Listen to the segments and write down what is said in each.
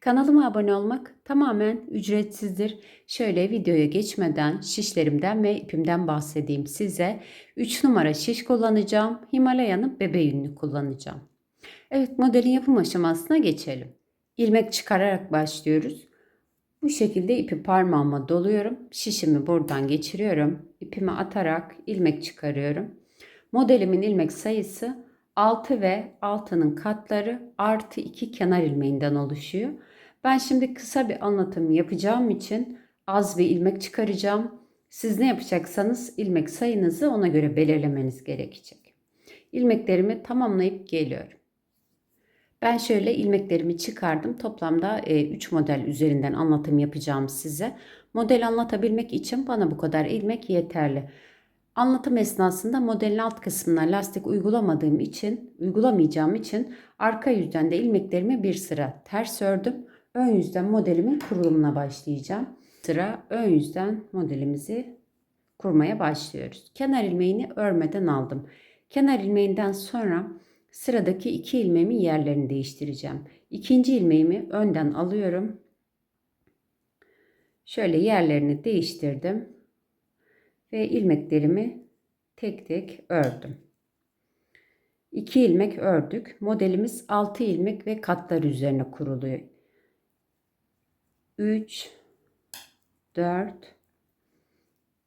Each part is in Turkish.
Kanalıma abone olmak tamamen ücretsizdir. Şöyle videoya geçmeden şişlerimden ve ipimden bahsedeyim size. 3 numara şiş kullanacağım. Himalaya'nın bebe yününü kullanacağım. Evet modelin yapım aşamasına geçelim. İlmek çıkararak başlıyoruz. Bu şekilde ipi parmağıma doluyorum. Şişimi buradan geçiriyorum. İpimi atarak ilmek çıkarıyorum. Modelimin ilmek sayısı 6 ve 6'nın katları artı 2 kenar ilmeğinden oluşuyor. Ben şimdi kısa bir anlatım yapacağım için az bir ilmek çıkaracağım. Siz ne yapacaksanız ilmek sayınızı ona göre belirlemeniz gerekecek. İlmeklerimi tamamlayıp geliyorum. Ben şöyle ilmeklerimi çıkardım. Toplamda 3 e, model üzerinden anlatım yapacağım size. Model anlatabilmek için bana bu kadar ilmek yeterli. Anlatım esnasında modelin alt kısmına lastik uygulamadığım için, uygulamayacağım için arka yüzden de ilmeklerimi bir sıra ters ördüm. Ön yüzden modelimin kurulumuna başlayacağım. Sıra ön yüzden modelimizi kurmaya başlıyoruz. Kenar ilmeğini örmeden aldım. Kenar ilmeğinden sonra sıradaki iki ilmeğimin yerlerini değiştireceğim. İkinci ilmeğimi önden alıyorum. Şöyle yerlerini değiştirdim ve ilmeklerimi tek tek ördüm. 2 ilmek ördük. Modelimiz 6 ilmek ve katlar üzerine kuruluyor. 3 4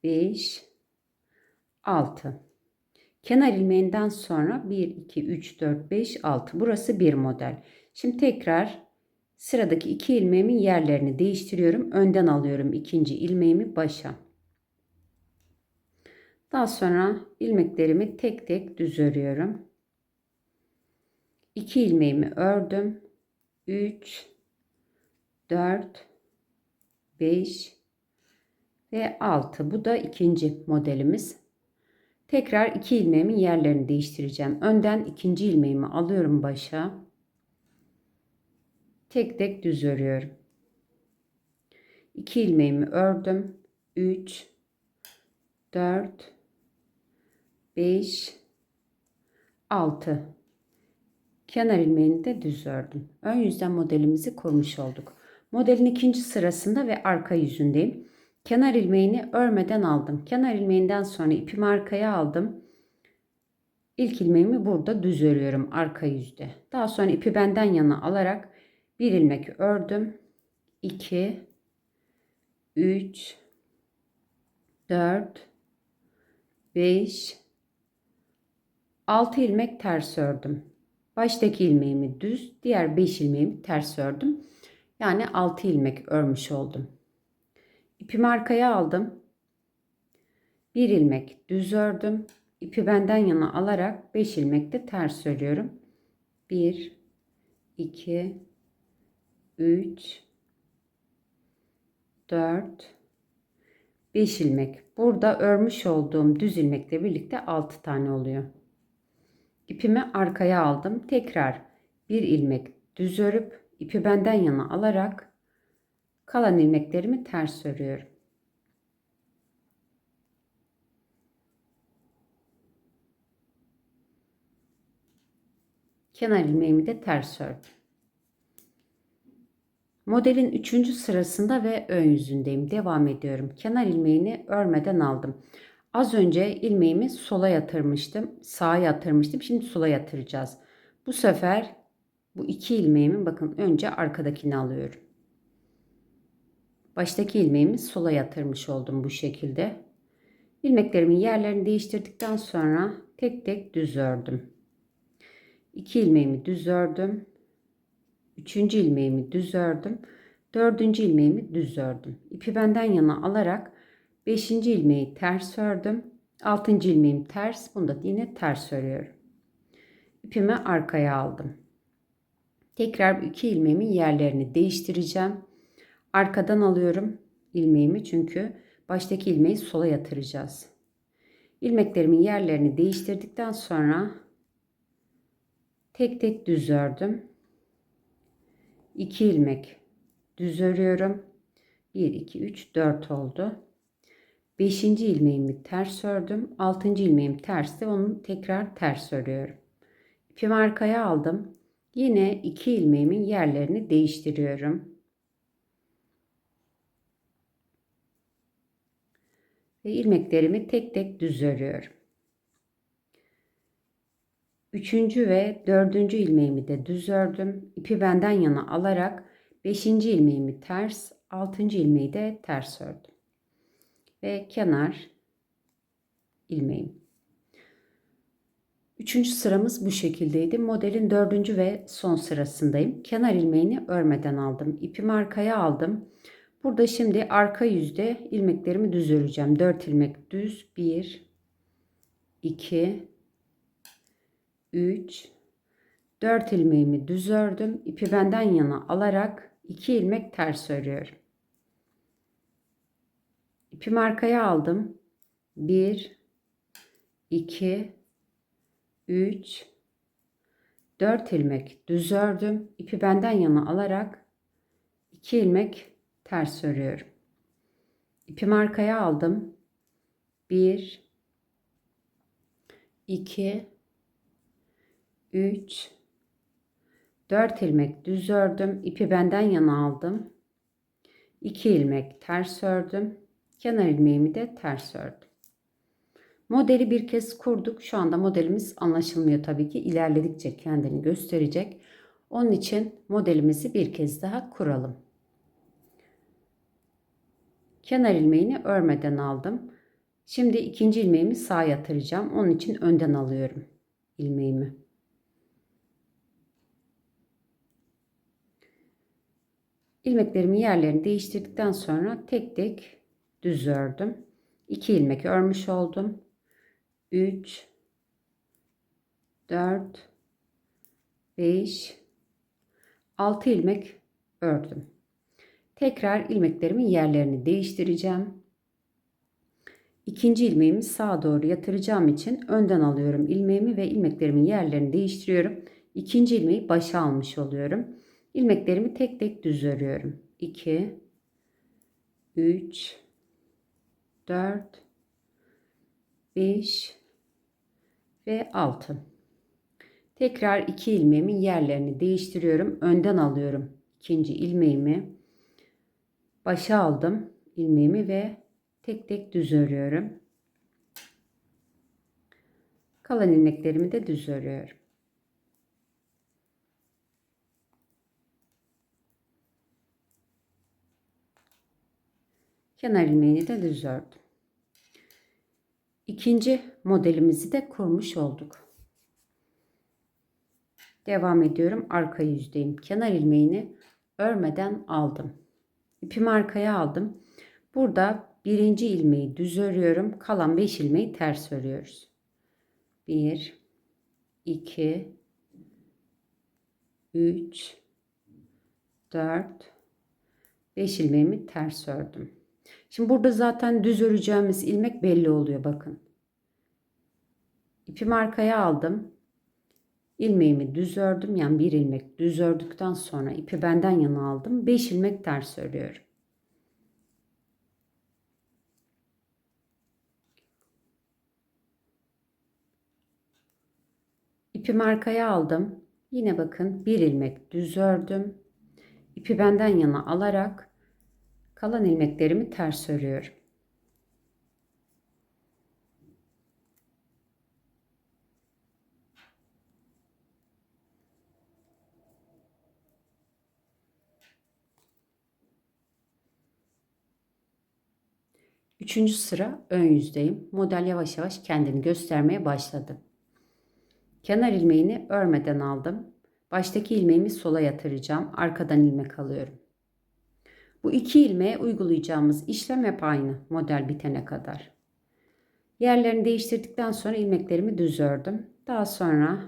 5 6 Kenar ilmeğinden sonra 1 2 3 4 5 6 burası bir model. Şimdi tekrar sıradaki iki ilmeğimin yerlerini değiştiriyorum. Önden alıyorum ikinci ilmeğimi başa. Daha sonra ilmeklerimi tek tek düz örüyorum. 2 ilmeğimi ördüm. 3 4 5 ve 6. Bu da ikinci modelimiz. Tekrar iki ilmeğimin yerlerini değiştireceğim. Önden ikinci ilmeğimi alıyorum başa. Tek tek düz örüyorum. 2 ilmeğimi ördüm. 3 4 5 6 kenar ilmeğini de düz ördüm. Ön yüzden modelimizi kurmuş olduk. Modelin ikinci sırasında ve arka yüzündeyim. Kenar ilmeğini örmeden aldım. Kenar ilmeğinden sonra ipimi arkaya aldım. İlk ilmeğimi burada düz örüyorum arka yüzde. Daha sonra ipi benden yana alarak bir ilmek ördüm. 2 3 4 5 6 ilmek ters ördüm. Baştaki ilmeğimi düz, diğer 5 ilmeğimi ters ördüm. Yani 6 ilmek örmüş oldum. İpimi arkaya aldım. Bir ilmek düz ördüm. İpi benden yana alarak 5 ilmek de ters örüyorum. 1 2 3 4 5 ilmek. Burada örmüş olduğum düz ilmekle birlikte 6 tane oluyor. İpimi arkaya aldım. Tekrar bir ilmek düz örüp ipi benden yana alarak kalan ilmeklerimi ters örüyorum. Kenar ilmeğimi de ters ördüm. Modelin üçüncü sırasında ve ön yüzündeyim. Devam ediyorum. Kenar ilmeğini örmeden aldım. Az önce ilmeğimi sola yatırmıştım. Sağa yatırmıştım. Şimdi sola yatıracağız. Bu sefer bu iki ilmeğimi bakın önce arkadakini alıyorum. Baştaki ilmeğimi sola yatırmış oldum bu şekilde. İlmeklerimin yerlerini değiştirdikten sonra tek tek düz ördüm. İki ilmeğimi düz ördüm. Üçüncü ilmeğimi düz ördüm. Dördüncü ilmeğimi düz ördüm. İpi benden yana alarak beşinci ilmeği ters ördüm. Altıncı ilmeğim ters. Bunu da yine ters örüyorum. İpimi arkaya aldım. Tekrar bu iki ilmeğimin yerlerini değiştireceğim. Arkadan alıyorum ilmeğimi çünkü Baştaki ilmeği sola yatıracağız. İlmeklerimin yerlerini değiştirdikten sonra tek tek düz ördüm. 2 ilmek düz örüyorum. 1 2 3 4 oldu. 5. ilmeğimi ters ördüm. 6. ilmeğim tersti. Onu tekrar ters örüyorum. İpimi arkaya aldım. Yine 2 ilmeğimin yerlerini değiştiriyorum. Ve ilmeklerimi tek tek düz örüyorum. Üçüncü ve dördüncü ilmeğimi de düz ördüm. İpi benden yana alarak beşinci ilmeğimi ters, altıncı ilmeği de ters ördüm. Ve kenar ilmeğim. Üçüncü sıramız bu şekildeydi. Modelin dördüncü ve son sırasındayım. Kenar ilmeğini örmeden aldım. İpimi arkaya aldım. Burada şimdi arka yüzde ilmeklerimi düz öreceğim. 4 ilmek düz. 1 2 3 4 ilmeğimi düz ördüm. İpi benden yana alarak 2 ilmek ters örüyorum. İpimi arkaya aldım. 1 2 3 4 ilmek düz ördüm. İpi benden yana alarak 2 ilmek ters örüyorum. İpimi arkaya aldım. 1 2 3 4 ilmek düz ördüm. İpi benden yana aldım. 2 ilmek ters ördüm. Kenar ilmeğimi de ters ördüm. Modeli bir kez kurduk. Şu anda modelimiz anlaşılmıyor tabii ki. İlerledikçe kendini gösterecek. Onun için modelimizi bir kez daha kuralım. Kenar ilmeğini örmeden aldım. Şimdi ikinci ilmeğimi sağa yatıracağım. Onun için önden alıyorum ilmeğimi. İlmeklerimin yerlerini değiştirdikten sonra tek tek düz ördüm. 2 ilmek örmüş oldum. 3 4 5 6 ilmek ördüm. Tekrar ilmeklerimin yerlerini değiştireceğim. İkinci ilmeğimi sağa doğru yatıracağım için önden alıyorum ilmeğimi ve ilmeklerimin yerlerini değiştiriyorum. İkinci ilmeği başa almış oluyorum. İlmeklerimi tek tek düz örüyorum. 2 3 4 5 ve 6. Tekrar iki ilmeğimin yerlerini değiştiriyorum. Önden alıyorum ikinci ilmeğimi. Başa aldım ilmeğimi ve tek tek düz örüyorum. Kalan ilmeklerimi de düz örüyorum. Kenar ilmeğini de düz ördüm. İkinci modelimizi de kurmuş olduk. Devam ediyorum. Arka yüzdeyim. Kenar ilmeğini örmeden aldım. İpimi arkaya aldım. Burada birinci ilmeği düz örüyorum. Kalan 5 ilmeği ters örüyoruz. 1 2 3 4 5 ilmeğimi ters ördüm. Şimdi burada zaten düz öreceğimiz ilmek belli oluyor bakın. İpimi arkaya aldım. İlmeğimi düz ördüm. Yani bir ilmek düz ördükten sonra ipi benden yana aldım. 5 ilmek ters örüyorum. İpimi arkaya aldım. Yine bakın bir ilmek düz ördüm. İpi benden yana alarak kalan ilmeklerimi ters örüyorum. Üçüncü sıra ön yüzdeyim. Model yavaş yavaş kendini göstermeye başladı. Kenar ilmeğini örmeden aldım. Baştaki ilmeğimi sola yatıracağım. Arkadan ilmek alıyorum. Bu iki ilmeğe uygulayacağımız işlem hep aynı model bitene kadar. Yerlerini değiştirdikten sonra ilmeklerimi düz ördüm. Daha sonra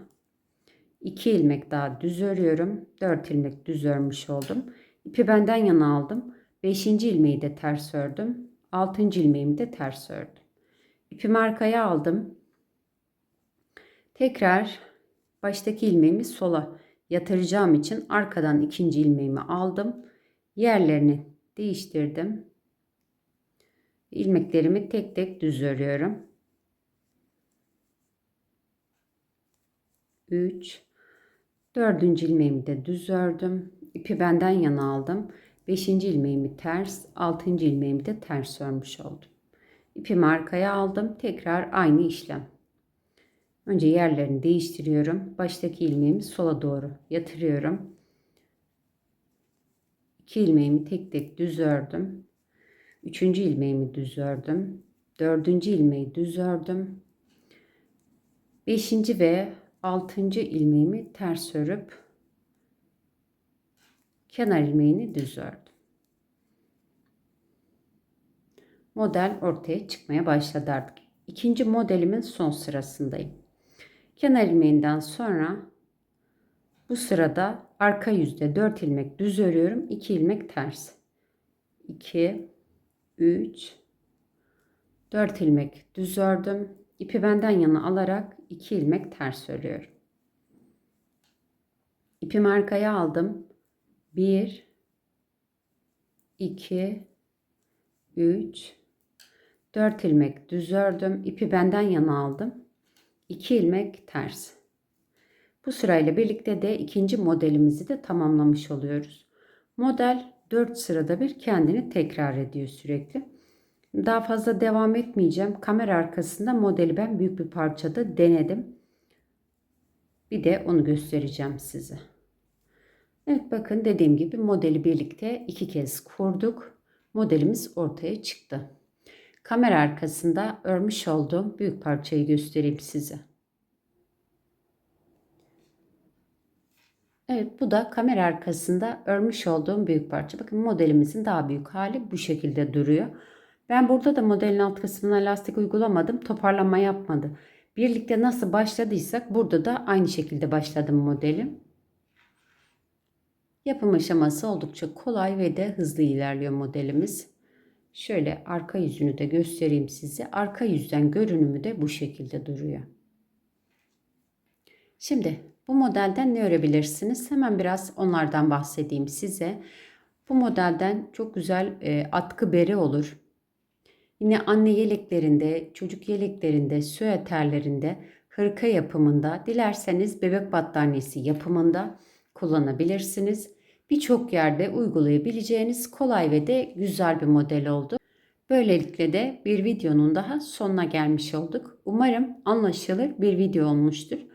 iki ilmek daha düz örüyorum. Dört ilmek düz örmüş oldum. İpi benden yana aldım. Beşinci ilmeği de ters ördüm. 6. ilmeğimi de ters ördüm. İpimi arkaya aldım. Tekrar baştaki ilmeğimi sola yatıracağım için arkadan ikinci ilmeğimi aldım. Yerlerini değiştirdim. İlmeklerimi tek tek düz örüyorum. 3 dördüncü ilmeğimi de düz ördüm. İpi benden yana aldım. Beşinci ilmeğimi ters, altıncı ilmeğimi de ters örmüş oldum. İpimi arkaya aldım. Tekrar aynı işlem. Önce yerlerini değiştiriyorum. Baştaki ilmeğimi sola doğru yatırıyorum. İki ilmeğimi tek tek düz ördüm. Üçüncü ilmeğimi düz ördüm. Dördüncü ilmeği düz ördüm. Beşinci ve altıncı ilmeğimi ters örüp kenar ilmeğini düz ördüm. Model ortaya çıkmaya başladı artık. İkinci modelimin son sırasındayım. Kenar ilmeğinden sonra bu sırada arka yüzde 4 ilmek düz örüyorum. 2 ilmek ters. 2 3 4 ilmek düz ördüm. İpi benden yana alarak 2 ilmek ters örüyorum. İpimi arkaya aldım. 1 2 3 4 ilmek düz ördüm. İpi benden yana aldım. 2 ilmek ters. Bu sırayla birlikte de ikinci modelimizi de tamamlamış oluyoruz. Model 4 sırada bir kendini tekrar ediyor sürekli. Daha fazla devam etmeyeceğim. Kamera arkasında modeli ben büyük bir parçada denedim. Bir de onu göstereceğim size. Evet bakın dediğim gibi modeli birlikte iki kez kurduk. Modelimiz ortaya çıktı. Kamera arkasında örmüş olduğum büyük parçayı göstereyim size. Evet bu da kamera arkasında örmüş olduğum büyük parça. Bakın modelimizin daha büyük hali bu şekilde duruyor. Ben burada da modelin alt kısmına lastik uygulamadım. Toparlama yapmadı. Birlikte nasıl başladıysak burada da aynı şekilde başladım modelim. Yapım aşaması oldukça kolay ve de hızlı ilerliyor modelimiz. Şöyle arka yüzünü de göstereyim size. Arka yüzden görünümü de bu şekilde duruyor. Şimdi bu modelden ne örebilirsiniz? Hemen biraz onlardan bahsedeyim size. Bu modelden çok güzel e, atkı bere olur. Yine anne yeleklerinde, çocuk yeleklerinde, süeterlerinde, hırka yapımında, dilerseniz bebek battaniyesi yapımında kullanabilirsiniz. Birçok yerde uygulayabileceğiniz kolay ve de güzel bir model oldu. Böylelikle de bir videonun daha sonuna gelmiş olduk. Umarım anlaşılır bir video olmuştur.